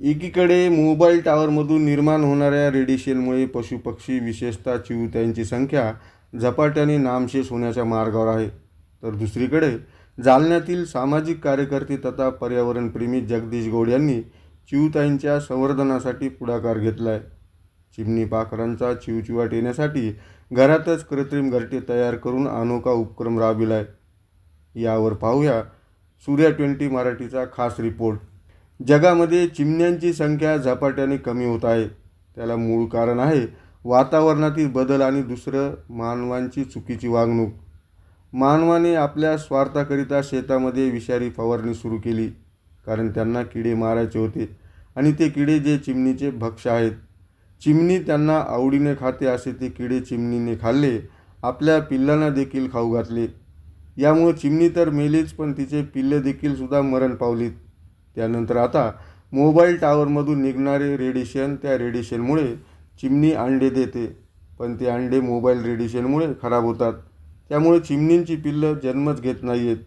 एकीकडे मोबाईल टावरमधून निर्माण होणाऱ्या रेडिएशनमुळे पशुपक्षी विशेषतः चिवत्यांची संख्या झपाट्याने नामशेष होण्याच्या मार्गावर आहे. तर दुसरीकडे जालन्यातील सामाजिक कार्यकर्ते तथा पर्यावरणप्रेमी जगदीश गौड यांनी चिवताईंच्या संवर्धनासाठी पुढाकार घेतला आहे चिमणी पाखरांचा चिवचिवाट येण्यासाठी घरातच कृत्रिम घरटे तयार करून अनोखा उपक्रम राबविला आहे यावर पाहूया सूर्या ट्वेंटी मराठीचा खास रिपोर्ट. जगामध्ये चिमण्यांची संख्या झपाट्याने कमी होत आहे. त्याला मूळ कारण आहे वातावरणातील बदल आणि दुसरं मानवांची चुकीची वागणूक. मानवाने आपल्या स्वार्थाकरिता शेतामध्ये विषारी फवारणी सुरू केली कारण त्यांना किडे मारायचे होते आणि ते किडे जे चिमणीचे भक्ष आहेत. चिमणी त्यांना आवडीने खाते असे ते किडे चिमणीने खाल्ले आपल्या पिल्लांना देखील खाऊ घातले. यामुळे चिमणी तर मेलीच पण तिचे पिल्ले देखील सुद्धा मरण पावलीत. त्यानंतर आता मोबाईल टावरमधून निघणारे रेडिएशन त्या रेडिएशनमुळे चिमणी अंडे देते. पण ते अंडे मोबाईल रेडिएशनमुळे खराब होतात. त्यामुळे चिमणींची पिल्लं जन्मच घेत नाही आहेत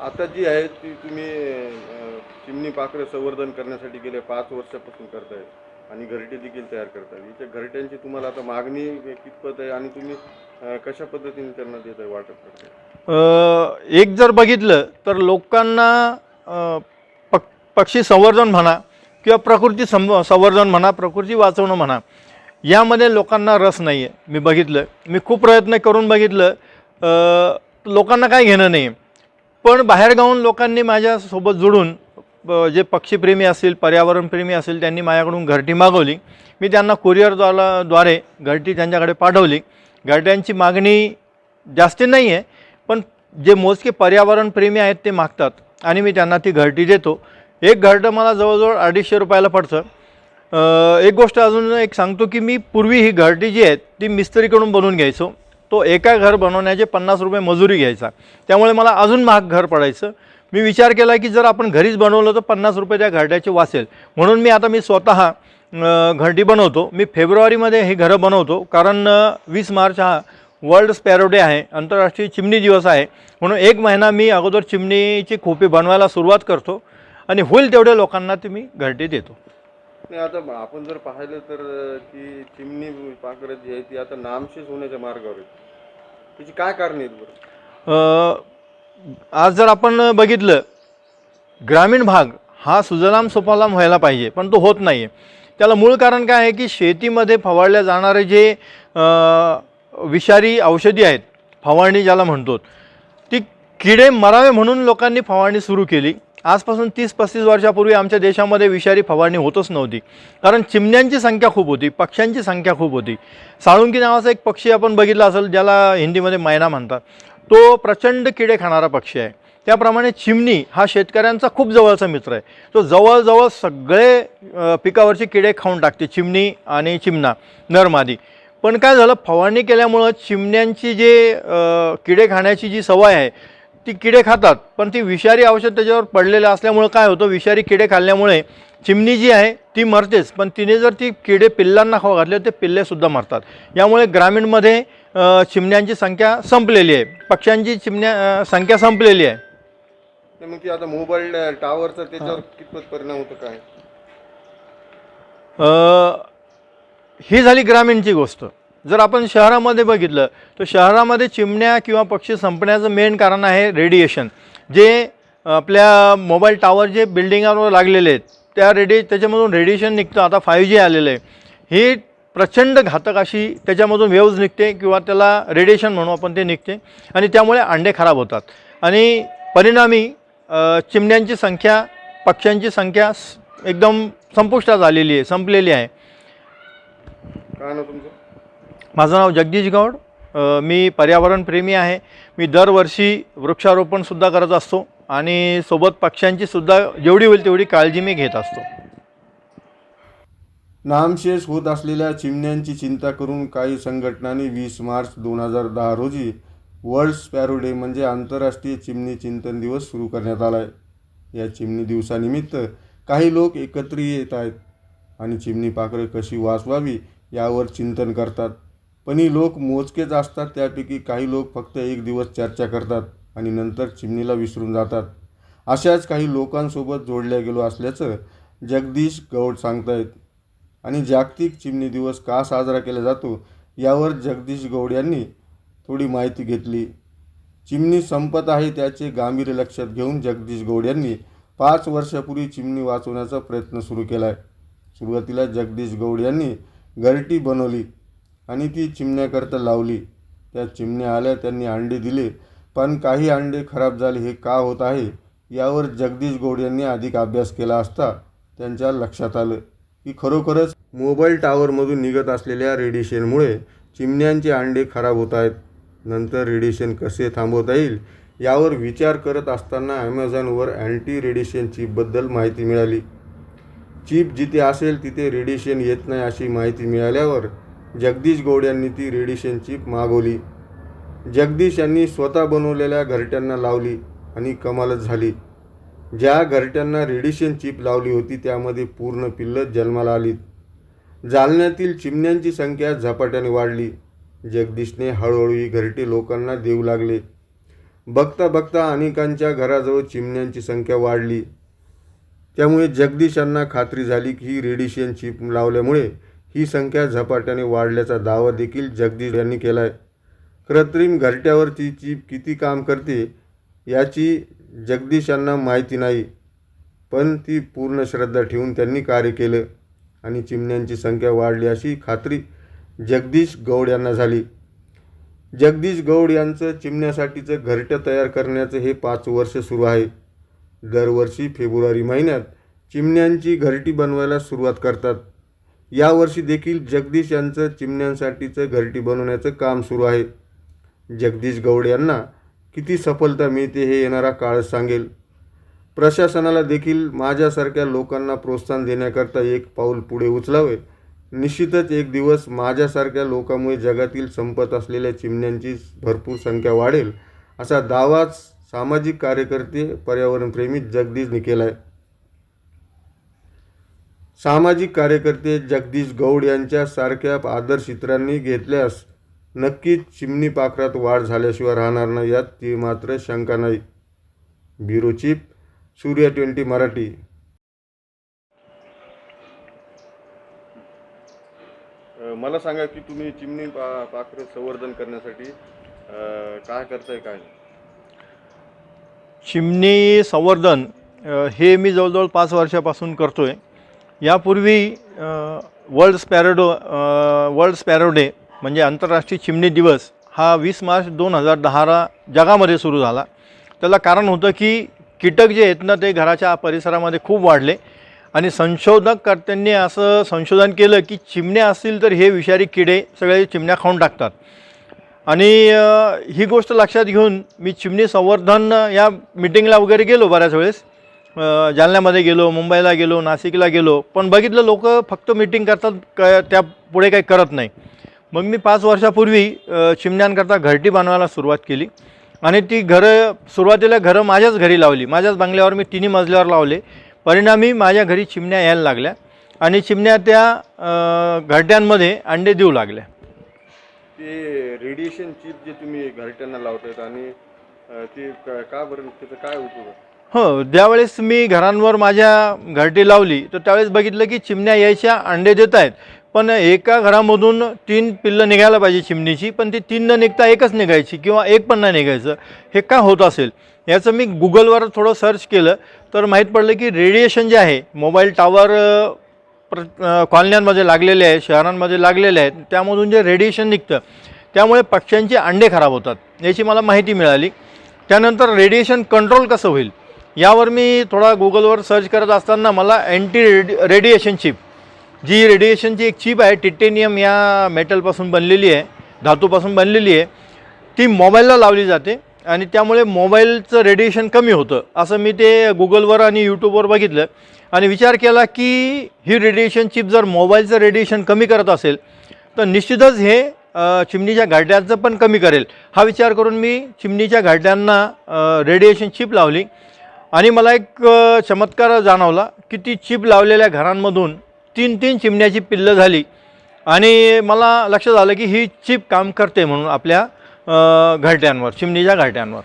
आता जी आहे ती तुम्ही चिमणी पाखरं संवर्धन करण्यासाठी गेल्या पाच वर्षापासून करताय आणि घरटे देखील तयार करताय. इथे घरट्यांची तुम्हाला आता मागणी कितपत आहे आणि तुम्ही कशा पद्धतीने त्यांना देत आहे वाटप करताय? एक जर बघितलं तर लोकांना पक पक्षी संवर्धन म्हणा किंवा प्रकृती सं संवर्धन म्हणा प्रकृती वाचवणं म्हणा यामध्ये लोकांना रस नाही आहे मी बघितलं. मी खूप प्रयत्न करून बघितलं. लोकांना काय घेणं नाही पण बाहेरगावून लोकांनी माझ्यासोबत जुळून जे पक्षीप्रेमी असतील पर्यावरणप्रेमी असेल त्यांनी माझ्याकडून घरटी मागवली. मी त्यांना कुरिअरद्वारा द्वारे घरटी त्यांच्याकडे पाठवली. घरट्यांची मागणी जास्ती नाही आहे पण जे मोजके पर्यावरणप्रेमी आहेत ते मागतात. आणि मी त्यांना ती घरटी देतो. एक घरटं मला जवळजवळ अडीचशे रुपयाला पडतं. एक गोष्ट अजून एक सांगतो की मी पूर्वी ही घरटी जी आहे ती मिस्त्रीकडून बनवून घ्यायचो. तो एका घर बनवण्याचे पन्नास रुपये मजुरी घ्यायचा. त्यामुळे मला अजून महाग घर पडायचं. मी विचार केला की जर आपण घरीच बनवलं तर पन्नास रुपये त्या घरट्याचे वाचेल. म्हणून मी आता मी स्वतः घरटी बनवतो. मी फेब्रुवारीमध्ये हे घरं बनवतो. कारण वीस मार्च हा वर्ल्ड स्पॅरो डे आहे आंतरराष्ट्रीय चिमणी दिवस आहे. म्हणून एक महिना मी अगोदर चिमणीची खोपी बनवायला सुरुवात करतो आणि होईल तेवढ्या लोकांना ते मी घरटी देतो. नाही आता आपण जर पाहिलं तर ती चिमणी पाखरं जी आहे ती आता नामशेष होण्याच्या मार्गावर आहे. त्याची काय कारण आहेत बरं? आज जर आपण बघितलं ग्रामीण भाग हा सुजलाम सुफलाम व्हायला पाहिजे पण तो होत नाही आहे त्याला मूळ कारण काय आहे की शेतीमध्ये फवारल्या जाणारे जे विषारी औषधी आहेत फवारणी ज्याला म्हणतो ती किडे मरावे म्हणून लोकांनी फवारणी सुरू केली. आजपासून तीस पस्तीस वर्षापूर्वी आमच्या देशामध्ये विषारी फवारणी होतच नव्हती. कारण चिमण्यांची संख्या खूप होती पक्ष्यांची संख्या खूप होती. साळुंकी नावाचा एक पक्षी आपण बघितला असेल ज्याला हिंदीमध्ये मैना म्हणतात. तो प्रचंड किडे खाणारा पक्षी आहे. त्याप्रमाणे चिमणी हा शेतकऱ्यांचा खूप जवळचा मित्र आहे. तो जवळजवळ सगळे पिकावरचे किडे खाऊन टाकते. चिमणी आणि चिमणा नरमादी पण काय झालं फवारणी केल्यामुळं चिमण्यांची जे किडे खाण्याची जी सवय आहे ती किडे खातात. पण ती विषारी औषध त्याच्यावर पडलेलं असल्यामुळं काय होतं विषारी किडे खाल्ल्यामुळे चिमणी जी आहे ती मरतेच. पण तिने जर ती किडे पिल्लांना खाऊ घातले ते पिल्लेसुद्धा मरतात. यामुळे ग्रामीणमध्ये चिमण्यांची संख्या संपलेली आहे. पक्ष्यांची चिमण्या संख्या संपलेली आहे. मग ती आता मोबाईल टावरचा त्याच्यावर कितपत परिणाम होतो काय? ही झाली ग्रामीणची गोष्ट. जर आपण शहरामध्ये बघितलं तर शहरामध्ये चिमण्या किंवा पक्षी संपण्याचं मेन कारण आहे रेडिएशन जे आपल्या मोबाईल टावर जे बिल्डिंगांवर लागलेले आहेत त्या रेडि त्याच्यामधून रेडिएशन निघतं. आता फाय जी आलेलं आहे. ही प्रचंड घातक अशी त्याच्यामधून वेव्ज निघते किंवा त्याला रेडिएशन म्हणू आपण ते निघते आणि त्यामुळे अंडे खराब होतात. आणि परिणामी चिमण्यांची संख्या पक्ष्यांची संख्या एकदम संपुष्टात आलेली आहे संपलेली आहे. काय ना तुमचं? माझं नाव जगदीश गौड. अ, मी पर्यावरणप्रेमी आहे. मी दरवर्षी वृक्षारोपणसुद्धा करत असतो आणि सोबत पक्ष्यांची सुद्धा जेवढी होईल तेवढी काळजी मी घेत असतो. नामशेष होत असलेल्या चिमण्यांची चिंता करून काही संघटनांनी वीस मार्च दोन हजार दहा रोजी वर्ल्ड स्पॅरो डे म्हणजे आंतरराष्ट्रीय चिमणी चिंतन दिवस सुरू करण्यात आला आहे या चिमणी दिवसानिमित्त काही लोक एकत्र येत आहेत आणि चिमणी पाखरं कशी वाचवावी यावर चिंतन करतात. पण ही लोक मोजकेच असतात त्यापैकी काही लोक फक्त एक दिवस चर्चा करतात आणि नंतर चिमणीला विसरून जातात. अशाच काही लोकांसोबत जोडल्या गेलो असल्याचं जगदीश गौड सांगतायत. आणि जागतिक चिमणी दिवस का साजरा केला जातो यावर जगदीश गौड यांनी थोडी माहिती घेतली. चिमणी संपत आहे त्याचे गांभीर्य लक्षात घेऊन जगदीश गौड यांनी पाच वर्षापूर्वी चिमणी वाचवण्याचा प्रयत्न सुरू केला आहे सुरुवातीला जगदीश गौड यांनी घरटी बनवली आणि ती चिमण्याकरता लावली. त्या चिमण्या आल्या त्यांनी अंडे दिले. पण काही अंडे खराब झाले हे का होत आहे? यावर जगदीश गौड यांनी अधिक अभ्यास केला असता त्यांच्या लक्षात आलं की खरोखरच मोबाईल टावरमधून निघत असलेल्या रेडिएशनमुळे चिमण्यांचे अंडे खराब होत आहेत. नंतर रेडिएशन कसे थांबवता येईल यावर विचार करत असताना ॲमेझॉनवर अँटी रेडिएशन चिपबद्दल माहिती मिळाली. चीप जिथे असेल तिथे रेडिएशन येत नाही अशी माहिती मिळाल्यावर जगदीश गौड यांनी ती रेडिएशन चिप मागवली. जगदीश यांनी स्वतः बनवलेल्या घरट्यांना लावली आणि कमालच झाली. ज्या घरट्यांना रेडिएशन चीप लावली होती त्यामध्ये पूर्ण पिल्लं जन्माला आली. जालन्यातील चिमण्यांची संख्या झपाट्याने वाढली. जगदीशने हळूहळू ही घरटे लोकांना देऊ लागले. बघता बघता अनेकांच्या घराजवळ चिमण्यांची संख्या वाढली. त्यामुळे जगदीश यांना खात्री झाली की ही रेडिशियन चिप लावल्यामुळे ही संख्या झपाट्याने वाढल्याचा दावा देखील जगदीश यांनी केला आहे कृत्रिम घरट्यावर ती चिप किती काम करते याची जगदीश यांना माहिती नाही पण ती पूर्ण श्रद्धा ठेवून त्यांनी कार्य केलं आणि चिमण्यांची संख्या वाढली अशी खात्री जगदीश गौड यांना झाली. जगदीश गौड यांचं चिमण्यासाठीचं घरटं तयार करण्याचं हे पाच वर्ष सुरू आहे. दरवर्षी फेब्रुवारी महिन्यात चिमण्यांची घरटी बनवायला सुरुवात करतात. यावर्षी देखील जगदीश यांचं चिमण्यांसाठीचं घरटी बनवण्याचं काम सुरू आहे. जगदीश गौड यांना किती सफलता मिळते हे येणारा काळच सांगेल. प्रशासनाला देखील माझ्यासारख्या लोकांना प्रोत्साहन देण्याकरता एक पाऊल पुढे उचलावे. निश्चितच एक दिवस माझ्यासारख्या लोकांमुळे जगातील संपत असलेल्या चिमण्यांची भरपूर संख्या वाढेल असा दावाच सामाजिक कार्यकर्ते पर्यावरणप्रेमी जगदीशने केला आहे. सामाजिक कार्यकर्ते जगदीश गौड यांच्या सारख्या आदर्श इतरांनी घेतल्यास नक्कीच चिमणी पाखरात वाढ झाल्याशिवाय राहणार नाही यात ती मात्र शंका नाही. Bureau chief Surya twenty Marathi. मला सांगा की तुम्ही चिमणी पा पाखरे संवर्धन करण्यासाठी काय करताय काय? चिमणी संवर्धन हे मी जवळजवळ पाच वर्षापासून करतो आहे यापूर्वी वर्ल्ड स्पॅरोडो वर्ल्ड स्पॅरो डे म्हणजे आंतरराष्ट्रीय चिमणी दिवस हा वीस मार्च दोन हजार दहाला जगामध्ये सुरू झाला. त्याला कारण होतं की कीटक जे आहेत ना ते घराच्या परिसरामध्ये खूप वाढले आणि संशोधककर्त्यांनी असं संशोधन केलं की चिमण्या असतील तर हे विषारी किडे सगळे चिमण्या खाऊन टाकतात. आणि ही गोष्ट लक्षात घेऊन मी चिमणी संवर्धन या मिटिंगला वगैरे गेलो बऱ्याच वेळेस. जालन्यामध्ये गेलो मुंबईला गेलो नाशिकला गेलो. पण बघितलं लोक फक्त मिटिंग करतात क त्या पुढे काही करत नाही. मग मी पाच वर्षापूर्वी चिमण्यांकरता घरटी बनवायला सुरुवात केली. आणि ती घरं सुरुवातीला घरं माझ्याच घरी लावली. माझ्याच बंगल्यावर मी तिन्ही मजल्यावर लावले. परिणामी माझ्या घरी चिमण्या यायला लागल्या. आणि चिमण्या त्या घरट्यांमध्ये अंडे देऊ लागल्या. ते रेडिएशन चिप जे तुम्ही घरट्यांना लावतात आणि अ, ते का का बरं? त्याचा काय उपयोग आहे? हो ज्यावेळेस मी घरांवर माझ्या घरटी लावली तर त्यावेळेस बघितलं की चिमण्या यायच्या अंडे देत आहेत. पण एका घरामधून तीन पिल्लं निघायला पाहिजे चिमणीची पण ती तीन न निघता एकच निघायची किंवा एक पण नाही निघायचं. हे का होत असेल? याचं मी गुगलवर थोडं सर्च केलं तर माहीत पडलं की रेडिएशन जे आहे मोबाईल टावर प्र कॉलन्यांमध्ये लागलेले आहेत शहरांमध्ये लागलेले आहेत. त्यामधून जे रेडिएशन निघतं त्यामुळे पक्ष्यांचे अंडे खराब होतात याची मला माहिती मिळाली. त्यानंतर रेडिएशन कंट्रोल कसं होईल? यावर मी थोडा गुगलवर सर्च करत असताना मला अँटी रेडि रेडिएशन चिप जी रेडिएशनची एक चिप आहे टिटेनियम या मेटलपासून बनलेली आहे धातूपासून बनलेली आहे. ती मोबाईलला लावली जाते आणि त्यामुळे मोबाईलचं रेडिएशन कमी होतं असं मी ते गुगलवर आणि यूट्यूबवर बघितलं. आणि विचार केला की ही रेडिएशन चिप जर मोबाईलचं रेडिएशन कमी करत असेल तर निश्चितच हे चिमणीच्या घरट्यांचं पण कमी करेल. हा विचार करून मी चिमणीच्या घरट्यांना रेडिएशन चिप लावली. आणि मला एक चमत्कार जाणवला की ती चिप लावलेल्या घरांमधून तीन तीन चिमण्याची पिल्लं झाली. आणि मला लक्षात आलं की ही चिप काम करते म्हणून आपल्या घाट्यांवर घरट्यांवर चिमणीच्या घाट्यांवर